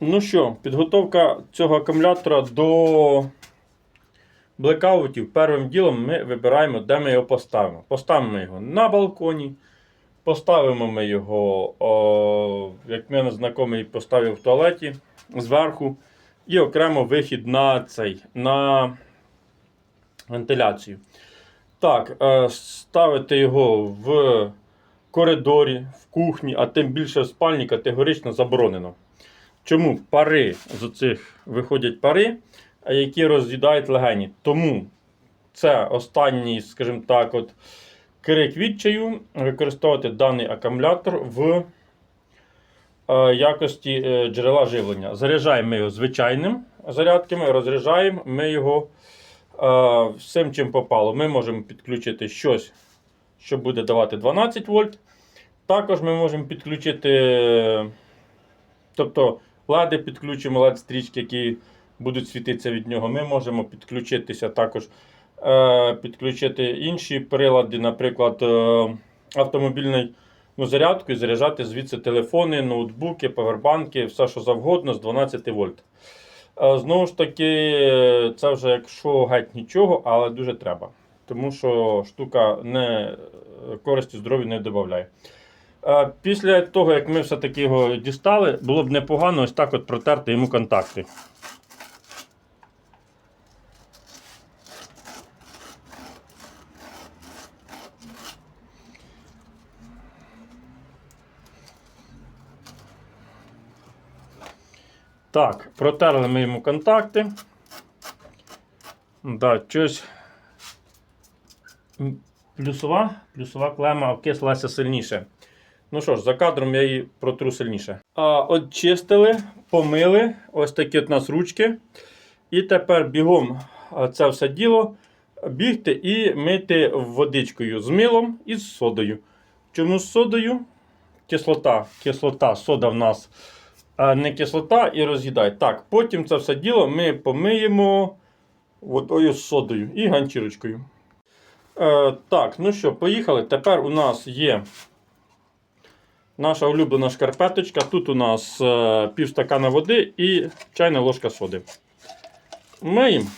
Ну що, підготовка цього акумулятора до блекаутів. Першим ділом ми вибираємо, де ми його поставимо. Поставимо його на балконі. Поставимо ми його, о, як мене знайомий поставив в туалеті зверху. І окремо вихід на цей, на вентиляцію. Так, е, ставити його в коридорі, в кухні, а тим більше в спальні категорично заборонено. Чому пари з оцих виходять пари, які роз'їдають легені. Тому це останній, скажімо так, от, крик відчаю використовувати даний акумулятор в е, якості е, джерела живлення. Заряджаємо ми його звичайним зарядками, розряджаємо ми його е, всім, чим попало. Ми можемо підключити щось, що буде давати 12 вольт. Також ми можемо підключити, тобто лади підключимо LED стрічки, які будуть світитися від нього. Ми можемо підключитися також, е, підключити інші прилади, наприклад, е, автомобільний ну, зарядку і заряджати звідси телефони, ноутбуки, павербанки, все що завгодно з 12 вольт. Е, Знову ж таки, це вже якщо геть нічого, але дуже треба. Тому що штука не користі здоров'ю не додає. Е, Після того, як ми все-таки його дістали, було б непогано ось так от протерти йому контакти. Так, протерли ми йому контакти. Да, щось плюсова, плюсова клема окислилася сильніше. Ну що ж, за кадром я її протру сильніше. А, Очистили, помили. Ось такі от нас ручки. І тепер бігом це все діло бігти і мити водичкою з милом і з содою. Чому з содою? Кислота. Кислота, сода в нас не кислота і роз'їдай. Так, потім це все діло ми помиємо водою з содою і ганчірочкою. Е, так, ну що, поїхали. Тепер у нас є наша улюблена шкарпеточка. Тут у нас е, пів стакана води і чайна ложка соди. Миємо.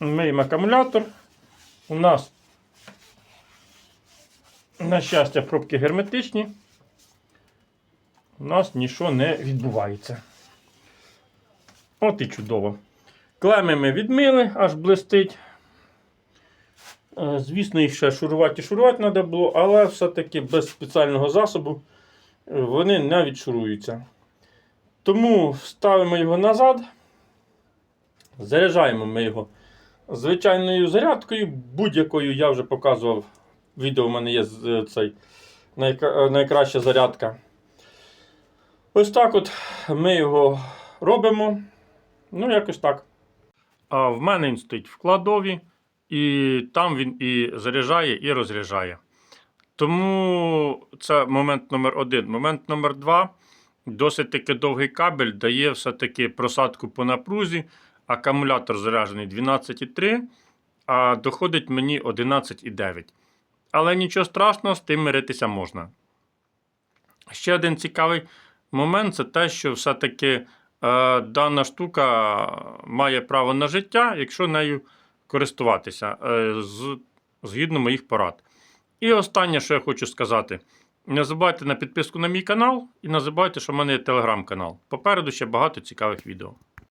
Миємо акумулятор. У нас на щастя, пробки герметичні. У нас нічого не відбувається. От і чудово. Клеми ми відмили, аж блистить. Е, Звісно, їх ще шурувати і шурувати треба було, але все-таки без спеціального засобу е, вони не відшуруються. Тому ставимо його назад, заряджаємо ми його звичайною зарядкою, будь-якою я вже показував відео в мене є е, цей найкраща зарядка. Ось так от ми його робимо. Ну, якось так. А в мене він стоїть в кладові, і там він і заряджає, і розряджає. Тому це момент номер один. Момент номер два. Досить таки довгий кабель дає все-таки просадку по напрузі. Акумулятор заряджений 12,3, а доходить мені 11,9. Але нічого страшного, з тим миритися можна. Ще один цікавий момент це те, що все-таки е, дана штука має право на життя, якщо нею користуватися е, з, згідно моїх порад. І останнє, що я хочу сказати: не забувайте на підписку на мій канал і не забувайте, що в мене є телеграм-канал. Попереду ще багато цікавих відео.